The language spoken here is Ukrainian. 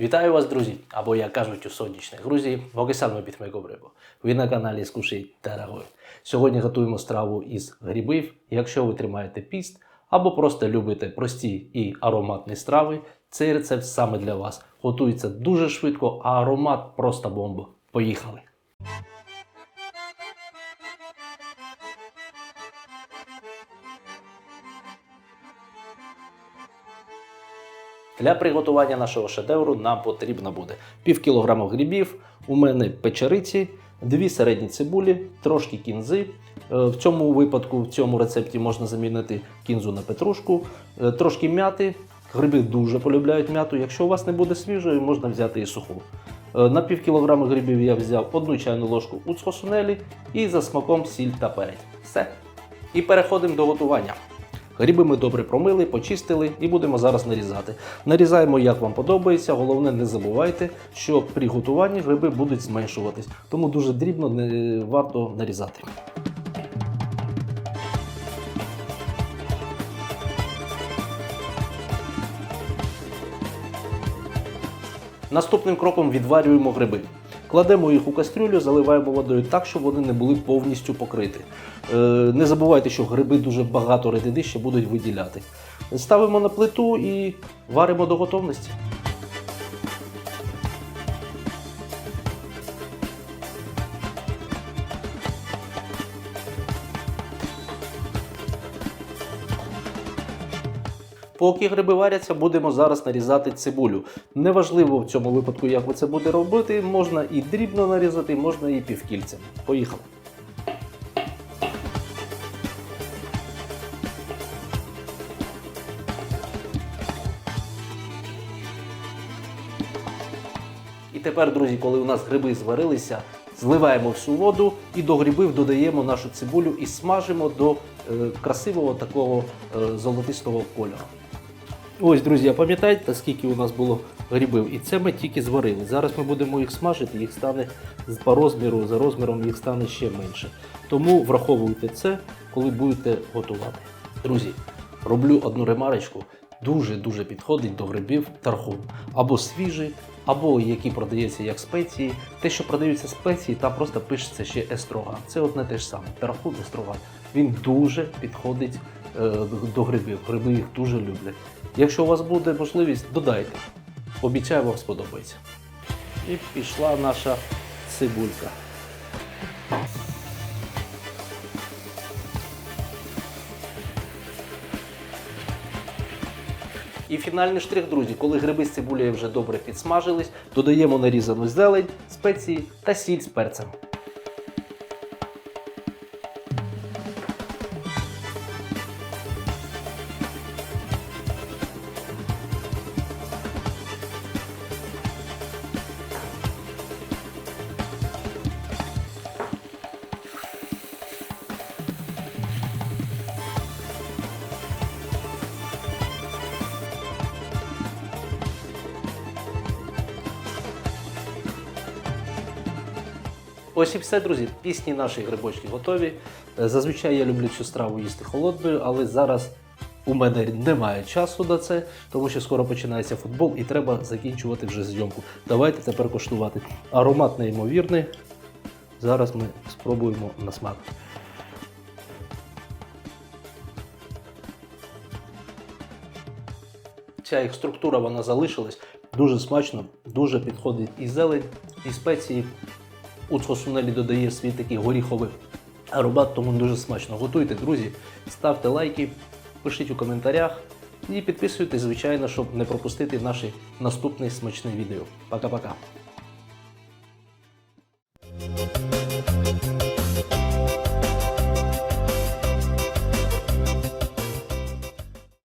Вітаю вас, друзі! Або як кажуть у сонячній Грузії, Богисалми Бітмего Бребо. Ви на каналі Скушай Дорогой. Сьогодні готуємо страву із грибів. Якщо ви тримаєте піст або просто любите прості і ароматні страви, цей рецепт саме для вас. Готується дуже швидко, а аромат просто бомба. Поїхали! Для приготування нашого шедевру нам потрібно буде пів кілограма грибів, у мене печериці, дві середні цибулі, трошки кінзи. Е, В цьому випадку, в цьому рецепті можна замінити кінзу на петрушку, е, трошки м'яти. Гриби дуже полюбляють м'яту. Якщо у вас не буде свіжої, можна взяти і суху. Е, На пів кілограма грибів я взяв одну чайну ложку уцкосунелі і за смаком сіль та перець. Все. І переходимо до готування. Гриби ми добре промили, почистили і будемо зараз нарізати. Нарізаємо, як вам подобається. Головне, не забувайте, що при готуванні гриби будуть зменшуватись, тому дуже дрібно не варто нарізати. Наступним кроком відварюємо гриби. Кладемо їх у кастрюлю, заливаємо водою так, щоб вони не були повністю покриті. Е, Не забувайте, що гриби дуже багато рідини ще будуть виділяти. Ставимо на плиту і варимо до готовності. Поки гриби варяться, будемо зараз нарізати цибулю. Неважливо в цьому випадку, як ви це будете робити. Можна і дрібно нарізати, можна і півкільцем. Поїхали. І тепер, друзі, коли у нас гриби зварилися, зливаємо всю воду і до грибів додаємо нашу цибулю і смажимо до е, красивого такого е, золотистого кольору. Ось, друзі, пам'ятаєте, скільки у нас було грибів? І це ми тільки зварили. Зараз ми будемо їх смажити, їх стане по розміру, за розміром їх стане ще менше. Тому враховуйте це, коли будете готувати. Друзі, роблю одну ремарочку. Дуже-дуже підходить до грибів тархун. Або свіжий, або які продаються як спеції. Те, що продаються спеції, там просто пишеться ще естроган. Це одне те ж саме. Тархун, естроган. Він дуже підходить до грибів. Гриби їх дуже люблять. Якщо у вас буде можливість, додайте. Обіцяю, вам сподобається. І пішла наша цибулька. І фінальний штрих, друзі, коли гриби з цибулею вже добре підсмажились, додаємо нарізану зелень, спеції та сіль з перцем. Ось і все, друзі. Пісні наші грибочки готові. Е, Зазвичай я люблю цю страву їсти холодною, але зараз у мене немає часу на це, тому що скоро починається футбол і треба закінчувати вже зйомку. Давайте тепер коштувати. Аромат неймовірний. Зараз ми спробуємо на смак. Ця їх структура вона залишилась дуже смачно, дуже підходить і зелень, і спеції. Уцхосунелі додає свій такий горіховий аромат, тому дуже смачно. Готуйте, друзі, ставте лайки, пишіть у коментарях і підписуйтесь, звичайно, щоб не пропустити наші наступні смачні відео. Пока-пока.